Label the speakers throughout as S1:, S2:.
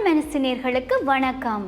S1: தமிழ் மனசினர்களுக்கு வணக்கம்.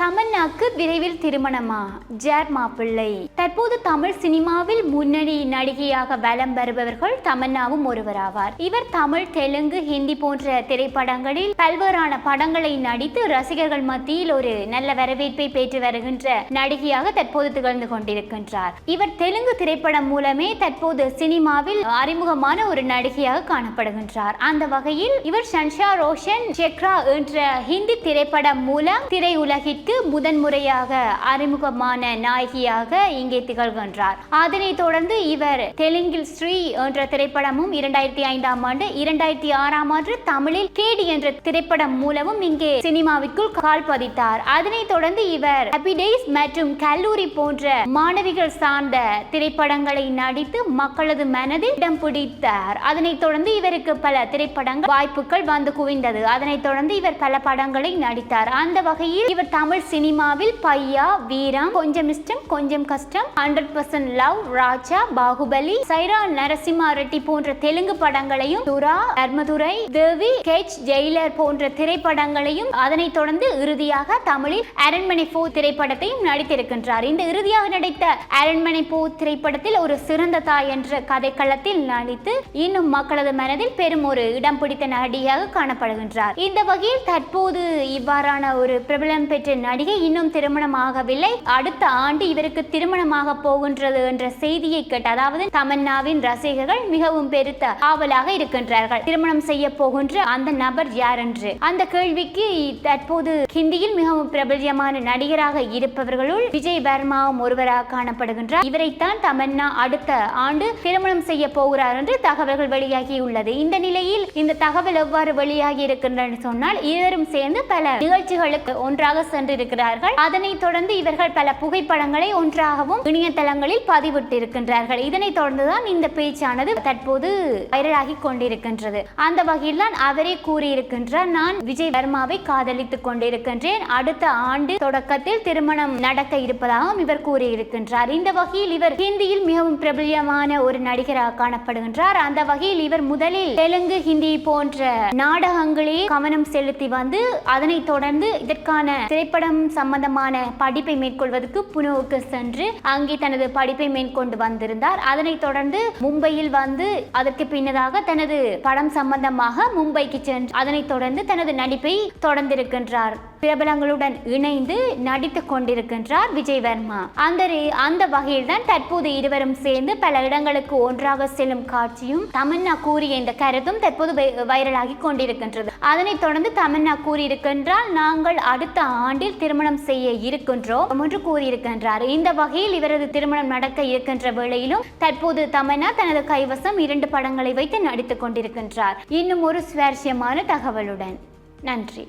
S1: தமன்னாக்கு விரைவில் திருமணமா? ஜேர் மாப்பிள்ளை. தற்போது தமிழ் சினிமாவில் முன்னணி நடிகையாக வலம் வருபவர்கள் தமன்னாவும் ஒருவராவார். இவர் தமிழ் தெலுங்கு ஹிந்தி போன்ற திரைப்படங்களில் பல்வேறான படங்களை நடித்து ரசிகர்கள் மத்தியில் ஒரு நல்ல வரவேற்பை பெற்று வருகின்ற நடிகையாக தற்போது திகழ்ந்து கொண்டிருக்கின்றார். இவர் தெலுங்கு திரைப்படம் மூலமே தற்போது சினிமாவில் அறிமுகமான ஒரு நடிகையாக காணப்படுகின்றார். அந்த வகையில் இவர் ஷன்ஷா ரோஷன் செக்ரா என்ற ஹிந்தி திரைப்படம் மூலம் திரையுலகிற்கு முதன்முறையாக அறிமுகமான நாயகியாக இங்கே திகழ்கின்றார். அதனைத் தொடர்ந்து இவர் தெலுங்கில் ஸ்ரீ என்ற திரைப்படமும் இரண்டாயிரத்தி ஐந்தாம் ஆண்டு இரண்டாயிரத்தி ஆறாம் ஆண்டு தமிழில் கேடி என்ற திரைப்படம் மூலமும் இங்கே சினிமாவிற்குள் கால் பதித்தார். அதனைத் தொடர்ந்து இவர் ஹாப்பி டேஸ் மற்றும் கல்லூரி போன்ற மாணவிகள் சார்ந்த திரைப்படங்களை நடித்து மக்களது மனதில் இடம் பிடித்தார். அதனைத் தொடர்ந்து இவருக்கு பல திரைப்படங்கள் வாய்ப்புகள் வந்து குவிந்தது. அதனைத் தொடர்ந்து இவர் பல படங்களை நடித்தார். அந்த வகையில் இவர் தமிழ் சினிமாவில் பையா வீரம் Konjam Ishtam Konjam Kashtam hundred percent love Raja Baahubali Sye Raa Narasimha Reddy போன்ற தெலுங்கு படங்களையும் துரா தர்மதுரை தேவி கேச் ஜெயிலர் போன்ற திரைப்படங்களையும் அதனைத் தொடர்ந்து இறுதியாக தமிழில் அரண்மனை போ திரைப்படத்தையும் நடித்திருக்கின்றார். இந்த இறுதியாக நடித்த அரண்மனை போ திரைப்படத்தில் ஒரு சிறந்த தாய் என்ற கதைக்களத்தில் நடித்து இன்னும் மக்களது மனதில் பெரும் ஒரு இடம் பிடித்த நடிகையாக காணப்படுகின்றார். இந்த வகையில் தற்போது இவ்வாறான ஒரு பிரபலம் பெற்ற நடிகை இன்னும் திருமணம் ஆகவில்லை அடுத்த ஆண்டு இவருக்கு திருமணமாக போகின்றது என்ற செய்தியை கேட்டு அதாவது தமன்னாவின் ரசிகர்கள் மிகவும் பெருத்த ஆவலாக இருக்கின்றார்கள். திருமணம் செய்ய போகின்ற அந்த நபர் யார் என்று அந்த கேள்விக்கு தற்போது ஹிந்தியில் மிகவும் பிரபல்யமான நடிகராக இருப்பவர்களுள் விஜய் வர்மாவும் ஒருவராக காணப்படுகின்றார். இவரைத்தான் தமன்னா அடுத்த ஆண்டு திருமணம் செய்ய போகிறார் என்று தகவல்கள் வெளியாகியுள்ளது. இந்த நிலையில் இந்த தகவல் எவ்வாறு வெளியாகி இருக்கின்றன சொன்னால் இருவரும் சேர்ந்து பல நிகழ்ச்சிகளுக்கு ஒன்றாக சென்று இருக்கிறார்கள் அதனைத் தொடர்ந்து இவர்கள் பல புகைப்படங்களை ஒன்றாகவும் இணையதளங்களில் பதிவிட்டிருக்கின்றார்கள். இதனைத் தொடர்ந்துதான் இந்த பேச்சானது தற்போது வைரலாகி கொண்டிருக்கின்றது. அந்த வகையில் தான் அவரே கூறியிருக்கின்றார் நான் விஜய் வர்மாவை காதலித்துக் கொண்டிருக்கின்றேன். அடுத்த ஆண்டு தொடக்கத்தில் திருமணம் நடக்க இருப்பதாகவும் இவர் கூறியிருக்கின்றார். இந்த வகையில் இவர் ஹிந்தியில் மிகவும் பிரபலியமான ஒரு நடிகராக காணப்படுகின்றார். அந்த வகையில் இவர் முதலில் தெலுங்கு ஹிந்தி போன்ற நாடகங்களே கவனம் செலுத்தி வந்து அதனைத் தொடர்ந்து இதற்கான திரைப்பட திரைப்படம் சம்பந்தமான படிப்பை மேற்கொள்வதற்கு புனோவுக்கு சென்று அங்கே தனது படிப்பை மேற்கொண்டு வந்திருந்தார். அதனைத் தொடர்ந்து மும்பையில் வந்து அதற்கு பின்னதாக தனது படம் சம்பந்தமாக மும்பைக்கு சென்று அதனைத் தொடர்ந்து தனது நடிப்பை தொடர்ந்திருக்கின்றார். பிரபலங்களுடன் இணைந்து நடித்துக் கொண்டிருக்கின்றார் விஜய் வர்மா அந்த அந்த வகையில் தான் தற்போது இருவரும் சேர்ந்து பல இடங்களுக்கு ஒன்றாக செல்லும் காட்சியும் தமன்னா கூறிய இந்த கருத்தும் தற்போது வைரலாகி கொண்டிருக்கின்றது. அதனைத் தொடர்ந்து தமன்னா கூறியிருக்கின்றால் நாங்கள் அடுத்த ஆண்டில் திருமணம் செய்ய இருக்கின்றோம் என்று கூறியிருக்கின்றார். இந்த வகையில் இவரது திருமணம் நடக்க இருக்கின்ற வேளையிலும் தற்போது தமன்னா தனது கைவசம் இரண்டு படங்களை வைத்து நடித்துக் கொண்டிருக்கின்றார். இன்னும் ஒரு சுவாரஸ்யமான தகவலுடன். நன்றி.